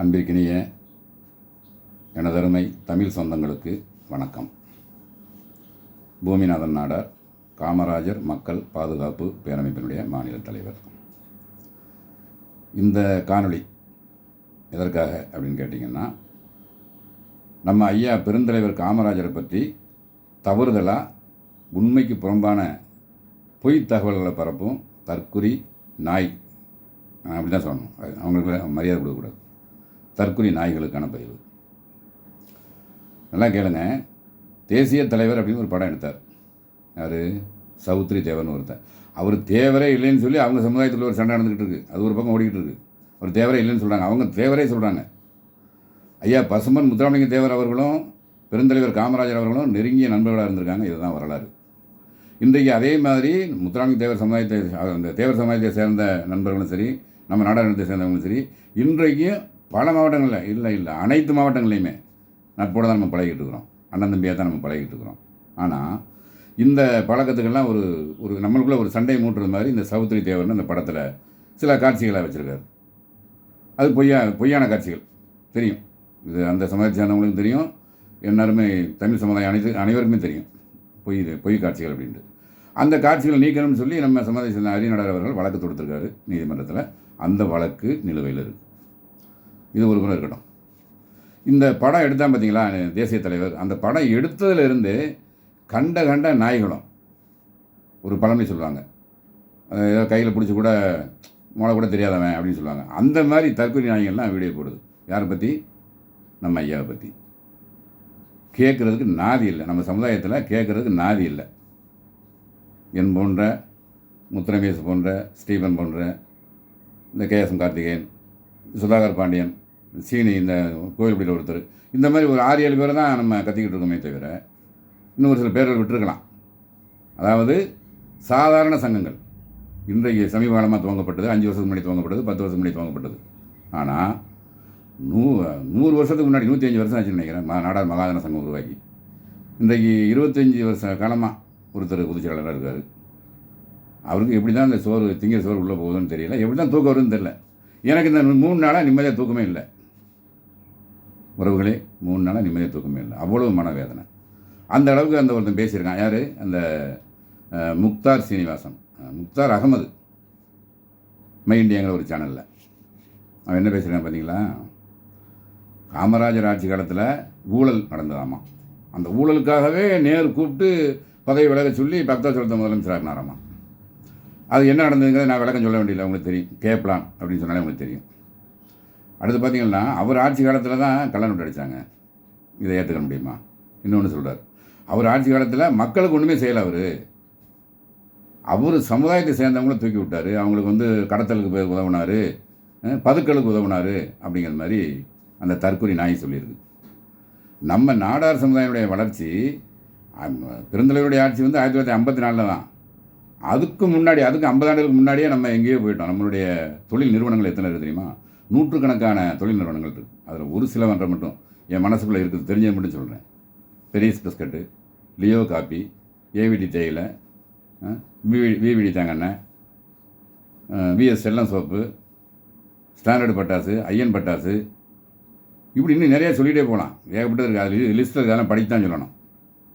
அன்பிற்கினிய எனதருமை தமிழ் சொந்தங்களுக்கு வணக்கம். பூமிநாதன் நாடார் காமராஜர் மக்கள் பாதுகாப்பு பேரமைப்பினுடைய மாநில தலைவர். இந்த காணொளி எதற்காக அப்படின்னு கேட்டிங்கன்னா நம்ம ஐயா பெருந்தலைவர் காமராஜரை பற்றி தவறுதலாக உண்மைக்கு புறம்பான பொய் தகவல்களை பரப்பும் தற்குறி நாய். அப்படி தான் சொல்லணும். அது அவங்களுக்கு மரியாதை கொடுக்கக்கூடாது. தற்குறி நாய்களுக்கான பதிவு. நல்லா கேளுங்க. தேசிய தலைவர் அப்படின்னு ஒரு படம் எடுத்தார். யார்? சவுத்ரி தேவர்னு ஒருத்தர். அவர் தேவரே இல்லைன்னு சொல்லி அவங்க சமுதாயத்தில் ஒரு சண்டை நடந்துக்கிட்டு இருக்கு. அது ஒரு பக்கம் ஓடிக்கிட்டு இருக்கு. அவர் தேவரே இல்லைன்னு சொல்கிறாங்க அவங்க தேவரே சொல்கிறாங்க ஐயா பசுமன் முத்துராமலிங்க தேவர் அவர்களும் பெருந்தலைவர் காமராஜர் அவர்களும் நெருங்கிய நண்பர்களாக இருந்திருக்காங்க. இதுதான் வரலாறு. இன்றைக்கு அதே மாதிரி முத்துராமலிங்க தேவர் சமுதாயத்தை அந்த தேவர் சமுதாயத்தை சேர்ந்த நண்பர்களும் சரி நம்ம நாடாளுமன்றத்தை சேர்ந்தவங்களும் சரி இன்றைக்கும் பல மாவட்டங்களில் இல்லை இல்லை. அனைத்து மாவட்டங்களையுமே நட்போடு தான் நம்ம பழகிட்டு இருக்கிறோம். அண்ணன் தம்பியாக தான் நம்ம பழகிட்டு இருக்கிறோம். ஆனால் இந்த பழக்கத்துக்கெல்லாம் ஒரு ஒரு நம்மளுக்குள்ளே ஒரு சண்டை மூட்டுறது மாதிரி இந்த சவுத்ரி தேவர்னு அந்த படத்தில் சில காட்சிகளை வச்சுருக்காரு. அது பொய்யா பொய்யான காட்சிகள். தெரியும். இது அந்த சமுதாயத்தை சேர்ந்தவங்களுக்கும் தெரியும். எல்லாருமே தமிழ் சமுதாயம் அனைத்து அனைவருக்குமே தெரியும். பொய் இது பொய் காட்சிகள் அப்படின்ட்டு. அந்த காட்சிகளை நீக்கணும்னு சொல்லி நம்ம சமுதாய சேர்ந்த அரியநடர் அவர்கள் வழக்கு தொடுத்திருக்காரு நீதிமன்றத்தில். அந்த வழக்கு நிலுவையில் இருக்குது இது ஒரு குணம் இருக்கட்டும். இந்த படம் எடுத்தால் பார்த்தீங்களா தேசிய தலைவர் அந்த படம் எடுத்ததுலேருந்து கண்ட கண்ட நாய்களும் ஒரு பழமொழி சொல்லுவாங்க. ஏதோ கையில் பிடிச்சி கூட முளை கூட தெரியாதவன் அப்படின்னு சொல்லுவாங்க. அந்த மாதிரி தற்கொலை நாய்கள்லாம் வீடியோ போடுது. யாரை பற்றி நம்ம ஐயாவை பற்றி கேட்குறதுக்கு நாதி இல்லை. நம்ம சமுதாயத்தில் கேட்குறதுக்கு நாதி இல்லை. என் போன்ற முத்துரமேஷ் போன்ற ஸ்டீபன் போன்ற இந்த கேஎஸ்எம் கார்த்திகேயன் சுதாகர் பாண்டியன் சீனி இந்த கோயில்படியில் ஒருத்தர். இந்த மாதிரி ஒரு ஆறு ஏழு பேர் தான் நம்ம கத்திக்கிட்டு இருக்கோமே தவிர இன்னும் ஒரு சில பேர்கள் விட்டுருக்கலாம். அதாவது சாதாரண சங்கங்கள். இன்றைக்கு சமீப காலமாக துவங்கப்பட்டது அஞ்சு வருஷத்துக்கு முன்னாடி துவங்கப்பட்டது பத்து வருஷத்துக்கு முன்னாடி துவங்கப்பட்டது. ஆனால் நூ நூறு வருஷத்துக்கு முன்னாடி நூற்றி அஞ்சு வருஷம் ஆச்சுன்னு நினைக்கிறேன் நாடார் மகாதன சங்கம் உருவாக்கி. இன்றைக்கு இருபத்தஞ்சி வருஷ காலமாக ஒருத்தர் பொதுச் இருக்கார். அவருக்கு எப்படி தான் இந்த சோறு திங்கிற சோறு உள்ளே போகுதுன்னு தெரியல. எப்படி தான் தூக்கம் வருதுன்னு தெரியல. எனக்கு இந்த மூணு நாளாக நிம்மதியாக தூக்கமே இல்லை. உறவுகளே மூணு நாளாக நிம்மதியாக தூக்கமே இல்லை. அவ்வளவு மனவேதனை. அந்த அளவுக்கு அந்த ஒருத்தன் பேசியிருக்கான். யார்? அந்த முக்தார் சீனிவாசன். முக்தார் அகமது. மை இண்டியாங்கிற ஒரு சேனலில் அவன் என்ன பேசுகிறான் பார்த்தீங்களா? காமராஜர் ஆட்சி காலத்தில் ஊழல் நடந்ததாமா. அந்த ஊழலுக்காகவே நேர் கூப்பிட்டு பதவி விலக சொல்லி பக்தாசுரத்தை முதலமைச்சராகினாராமா அது என்ன நடந்ததுங்கிறத நான் விளக்கம் சொல்ல வேண்டியதில்லை. உங்களுக்கு தெரியும். கேட்கலாம் அப்படின்னு சொன்னாலே உங்களுக்கு தெரியும். அடுத்து பார்த்தீங்கன்னா அவர் ஆட்சி காலத்தில் தான் கல்யாணம் அடித்தாங்க இதை ஏற்றுக்க முடியுமா? இன்னொன்று சொல்கிறார் அவர் ஆட்சி காலத்தில் மக்களுக்கு ஒன்றுமே செய்யலை அவர். அவர் சமுதாயத்தை சேர்ந்தவங்கள தூக்கி விட்டார். அவங்களுக்கு வந்து கடத்தலுக்கு போய் பதுக்களுக்கு உதவினார் பதுக்கலுக்கு அப்படிங்கிற மாதிரி அந்த தற்கொலை நாய் சொல்லியிருக்கு. நம்ம நாடார் சமுதாயனுடைய வளர்ச்சி பெருந்தலைவருடைய ஆட்சி வந்து ஆயிரத்தி தொள்ளாயிரத்தி ஐம்பத்தி நாலில் தான். அதுக்கு முன்னாடி அதுக்கு ஐம்பது ஆண்டுகளுக்கு முன்னாடியே நம்ம எங்கேயோ போயிட்டோம். நம்மளுடைய தொழில் நிறுவனங்கள் எத்தனை இருக்குது தெரியுமா? நூற்றுக்கணக்கான தொழில் நிறுவனங்கள் இருக்குது. அதில் ஒரு சிலவன்ற மட்டும் என் மனசுக்குள்ளே இருக்குது. தெரிஞ்சது மட்டும் சொல்கிறேன் பெரியஸ் பிஸ்கட்டு லியோ காப்பி ஏவிடி தேயிலை விவிடி தேங்காய் விஎஸ் செல்லம் சோப்பு ஸ்டாண்டர்டு பட்டாசு ஐயன் பட்டாசு. இப்படி இன்னும் நிறைய சொல்லிகிட்டே போகலாம். ஏகப்பட்டது இருக்குது அது லிஸ்ட்டில் இருக்கிறதெல்லாம் படித்து தான் சொல்லணும்.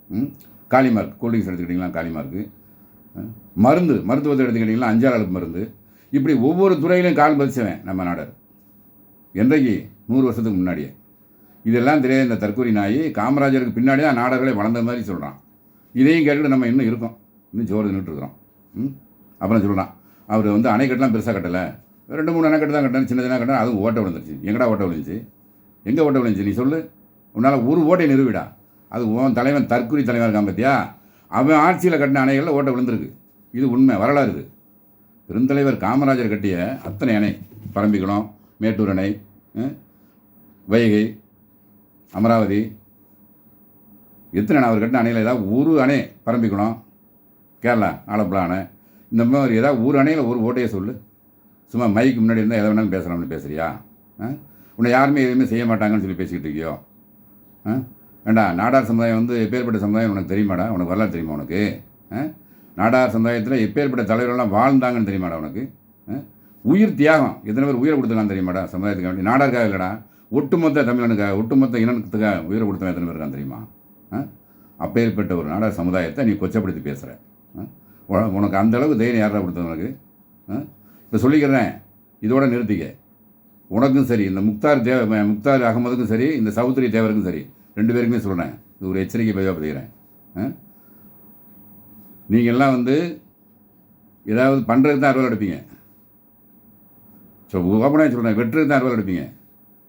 ம்? காளிமார்க் கூல்ட்ரிங்க்ஸ் எடுத்துக்கிட்டிங்களா? காளிமார்க்கு மருந்து மருத்துவத்தை எடுத்துக்கிட்டிங்கன்னா அஞ்சாறு அளவு மருந்து. இப்படி ஒவ்வொரு துறையிலையும் கால் பதிச்சவன் நம்ம நாடர். என்றைக்கு? நூறு வருஷத்துக்கு முன்னாடியே. இதெல்லாம் தெரியாத இந்த தற்கொலை நாய் காமராஜருக்கு பின்னாடி தான் நாடர்களே வளர்ந்த மாதிரி சொல்கிறான் இதையும் கேட்டுட்டு நம்ம இன்னும் இருக்கோம். இன்னும் ஜோறு தின்னுட்டு இருக்கிறோம். ம்? அப்புறம் சொல்கிறான் அவர் வந்து அணைக்கட்டுலாம் பெருசாக கட்டலை. ரெண்டு மூணு அணைக்கட்டு தான் கட்டினேன் சின்னதாக கட்டினேன் அதுவும் ஓட்டை விழுந்துருச்சு. எங்கடா ஓட்டை விழுந்துச்சு? எங்கே ஓட்டை விழுந்துச்சு? நீ சொல்லு. உன்னால் ஒரு ஓட்டை நிறுவிடா. அது உன் தலைவன் தற்கொலை தலைவன் இருக்கான் பார்த்தியா அவன் ஆட்சியில் கட்டின அணைகளில் ஓட்டை விழுந்திருக்கு. இது உண்மை வரலாறு இது. பெருந்தலைவர் காமராஜர் கட்டிய அத்தனை அணை பரம்பிக்குளம் மேட்டூர் அணை வைகை அமராவதி எத்தனை அணை அவர் கட்டின அணையில்? ஏதாவது ஒரு அணை பரம்பிக்குளம் கேரளா ஆலப்புழா அணை. இந்த மாதிரி ஏதாவது ஒரு அணையில் ஒரு ஓட்டையை சொல்லு. சும்மா மைக்கு முன்னாடி இருந்தால் எதை வேணாலும் பேசலாம்னு பேசுகிறியா ஆ? உன்னை யாருமே எதுவுமே செய்ய மாட்டாங்கன்னு சொல்லி பேசிக்கிட்டு இருக்கியோ? ஆ? ஏண்டா நாடார் சமுதாயம் வந்து எப்பேற்பட்ட சமுதாயம் உனக்கு தெரியுமாடா? உனக்கு வரலாறு தெரியுமா உனக்கு? ஆ? நாடார் சமுதாயத்தில் எப்பேற்பட்ட தலைவர்கள்லாம் வாழ்ந்தாங்கன்னு தெரியுமாடா உனக்கு? ஆ? உயிர் தியாகம் எத்தனை பேர் உயிரை கொடுத்துருக்கான்னு தெரியுமாடா சமுதாயத்துக்கு? வேண்டி நாடாருக்காக இல்லைடா. ஒட்டுமொத்த தமிழனுக்காக ஒட்டுமொத்த இனத்துக்காக உயிரை கொடுத்தவன் எத்தனை பேர் இருக்கான் தெரியுமா? ஆ? அப்பேற்பட்ட ஒரு நாடக சமுதாயத்தை நீ கொச்சப்படுத்தி பேசுகிற உனக்கு அந்த அளவுக்கு தைரியம் யாரா கொடுத்தது உனக்கு? இப்போ சொல்லிக்கிறேன் இதோட நிறுத்திக்க. உனக்கும் சரி இந்த முக்தார் தேவ முக்தார் அகமதுக்கும் சரி இந்த சௌத்ரி தேவருக்கும் சரி ரெண்டு பேருக்குமே சொல்கிறேன் இது ஒரு எச்சரிக்கை பதிவாக பதிகிறேன் நீங்கள்லாம் வந்து ஏதாவது பண்ணுறதுக்கு தான் அறுவல் எடுப்பீங்க. ஸோ ஓப்பனாக சொல்கிறேன் வெட்டுறதுக்கு தான் அறுவல் எடுப்பீங்க.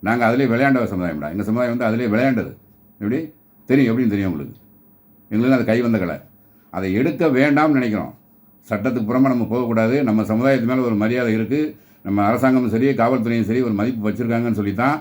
நாங்கள் அதிலே விளையாண்ட சமுதாயம்டா எங்கள் சமுதாயம் வந்து அதிலே விளையாண்டது. எப்படி? தெரியும். எப்படின்னு தெரியும் உங்களுக்கு? எங்களுக்கு அது கை வந்த கலை. அதை எடுக்க வேண்டாம்னு நினைக்கிறோம். சட்டத்துக்கு புறமாக நம்ம போகக்கூடாது. நம்ம சமுதாயத்து மேலே ஒரு மரியாதை இருக்குது நம்ம அரசாங்கமும் சரி காவல்துறையும் சரி ஒரு மதிப்பு வச்சுருக்காங்கன்னு சொல்லி தான்